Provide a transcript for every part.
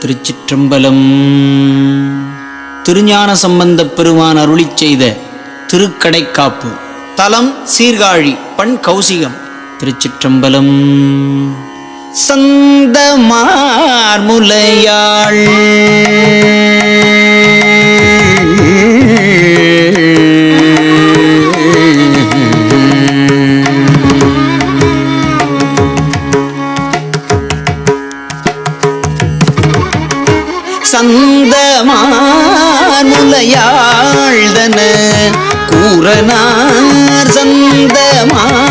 திருச்சிற்றம்பலம். திருஞான சம்பந்தப் பெருமான் அருளி செய்த திருக்கடைக்காப்பு. தலம் சீர்காழி பண் கௌசிகம். திருச்சிற்றம்பலம். சந்தமார் முலையாள் கூறனார் சந்தமார்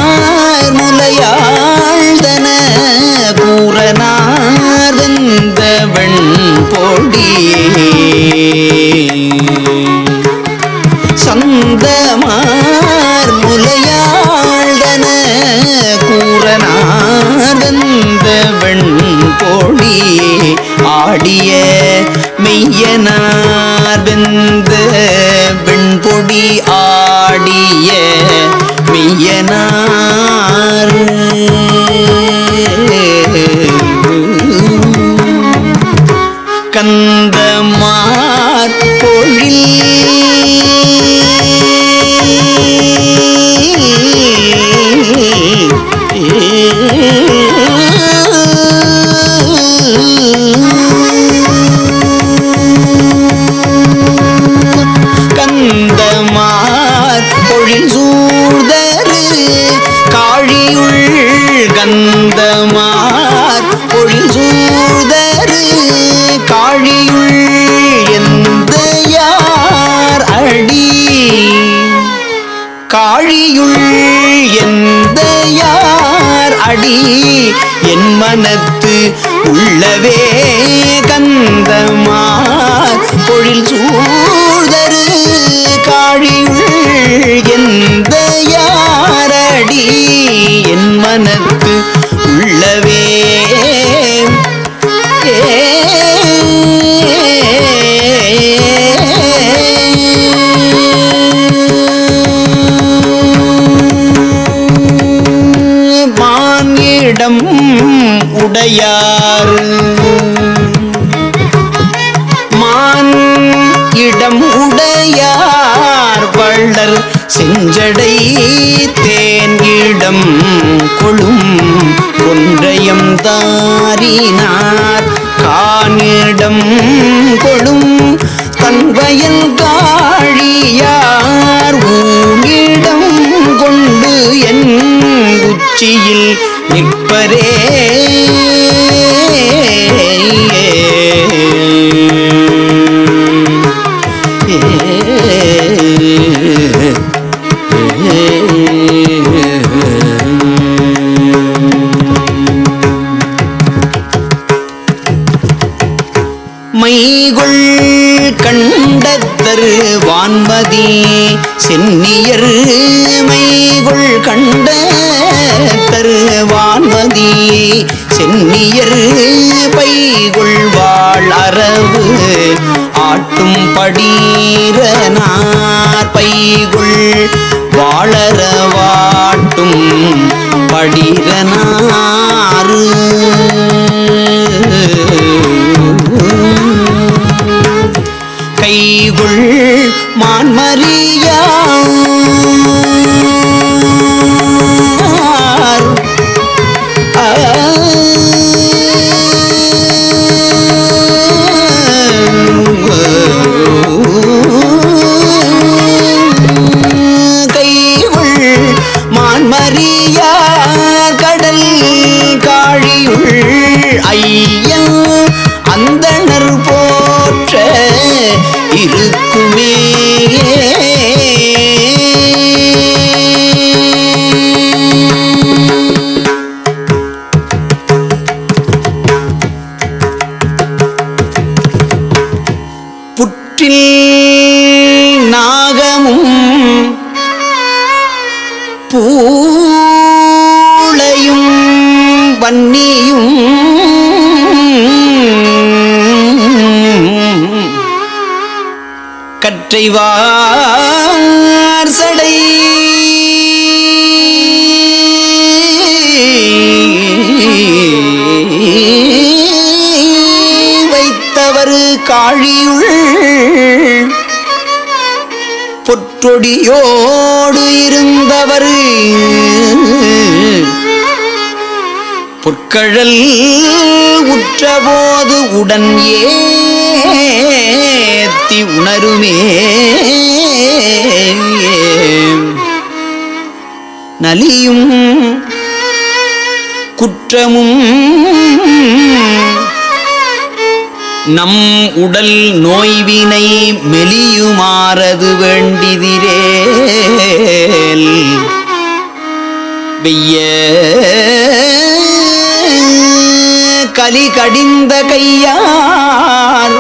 முலையாழ்தன கூறனார் போடி சந்தமார் முலையாழ்தன கூறனார் போடி ஆடிய மெய்யனார் வெந்த வெண்பொடி கந்தமார் காழியுள் எந்த யார் அடி என் மனத்து உள்ளவே கந்தமார் பொழில் சூழ்தரு காழியுள் எந்த யாரடி என் மனத்து உள்ளவே செஞ்சடை தேன் இடம் கொழும் ஒன்றையம் தாரினார். கானிடம் கொழும் தன்வயல் காழியார். ஊனிடம் கொண்டு என் உச்சியில் நிற்பரே. கண்டத்தரு வான்மதி சென்னியர் மைகுள் கண்ட தரு வான்மதி சென்னியர் பைகுள் வாழ் அரவு ஆட்டும் படீரனார் பைகொள் வாழறவாட்டும் படிரனாறு. கைகுள் கற்றைவார் சடை. வைத்த காழியுள் பொற்றொடியோடு இருந்தவர். பொற்கழல் உற்றபோது உடன் ஏ ஏத்தி உணருமே. நலியும் குற்றமும் நம் உடல் நோய்வினை மெலியுமாறது வேண்டிதிரேல். வெய்ய கலி கடிந்த கையார்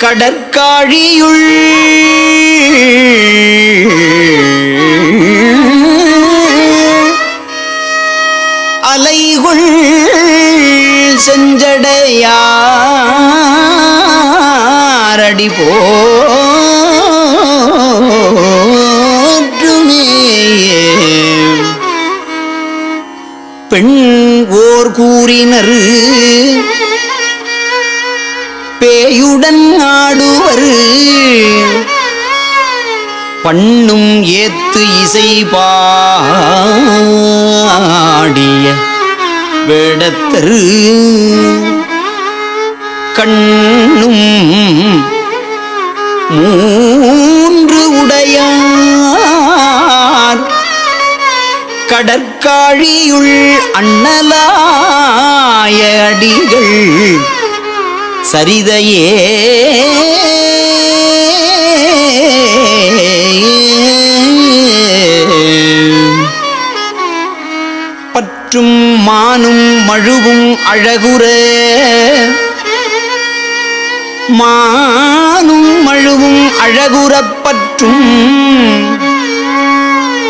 கடற்காழியுள். அலைகுள் செஞ்சடையாரடி போற்றுமே பெண் ஓர் கூறினர் பேயுடன் ஆடுவர். பண்ணும் ஏத்து இசை பாடிய வேடத்தரு. கண்ணும் மூன்று உடையார். கடற்காழியுள் அண்ணலாய அடிகள். சரிதையே. பற்றும் மானும் மழுவும் அழகுற. மானும் மழுவும் அழகுறப் பற்றும்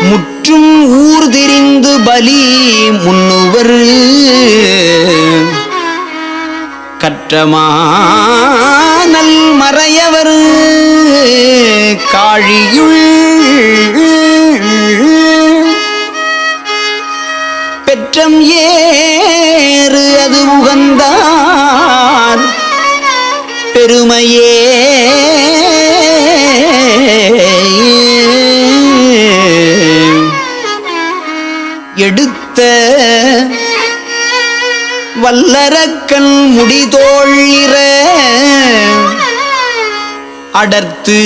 முற்றும் ஊர் திரிந்து பலி முன்னுவர். கற்றமானல் மறையவர் காழியுள் பெற்றம் ஏறு அது உகந்தார். பெருமையே எடுத்த வல்லரக்கன் முடிதோள் முடிதோழிற அடர்த்து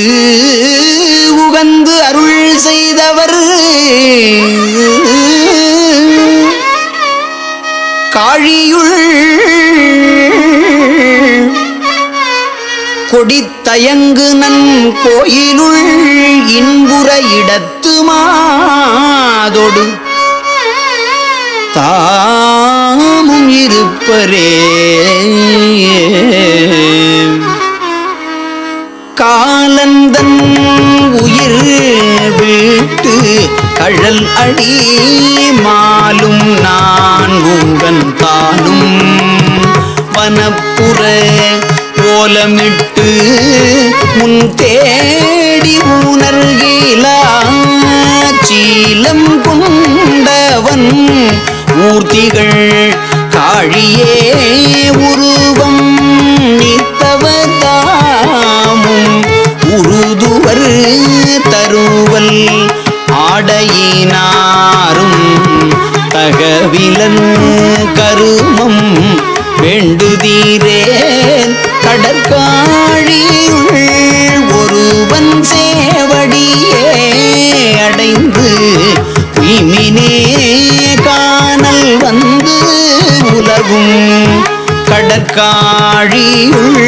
உகந்து அருள் செய்தவர். காழியுள் கொடித்தயங்கு நன் கோயிலுள் இன்புற இடத்து மாதொடு தா இருப்பரே காலந்தன் உயிர் வீட்டு கழல் அடி மாலும் நான் உங்கன் தானும். வனப்புற கோலமிட்டு முன் தேடி உணர்கிலா சீலம் கொண்டவன். மூர்த்திகள் காழியே உருவம் நித்தவதாமும் கடற்காழியுள்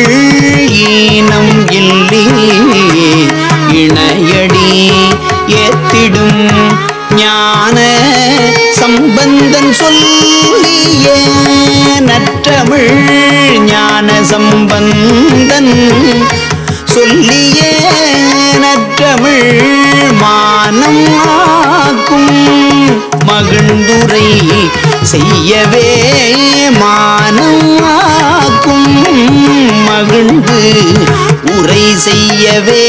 ஈனம் இல்லி இணையடி ஏத்திடும் ஞான சம்பந்தன் சொல்லிய நற்றமிழ் ஞான சம்பந்தன் சொல்லிய நற்றமிழ் மானம் ஆக்கும் மகிழ்ந்துரை செய்யவே மானம் மகிழ்ந்து உரை செய்யவே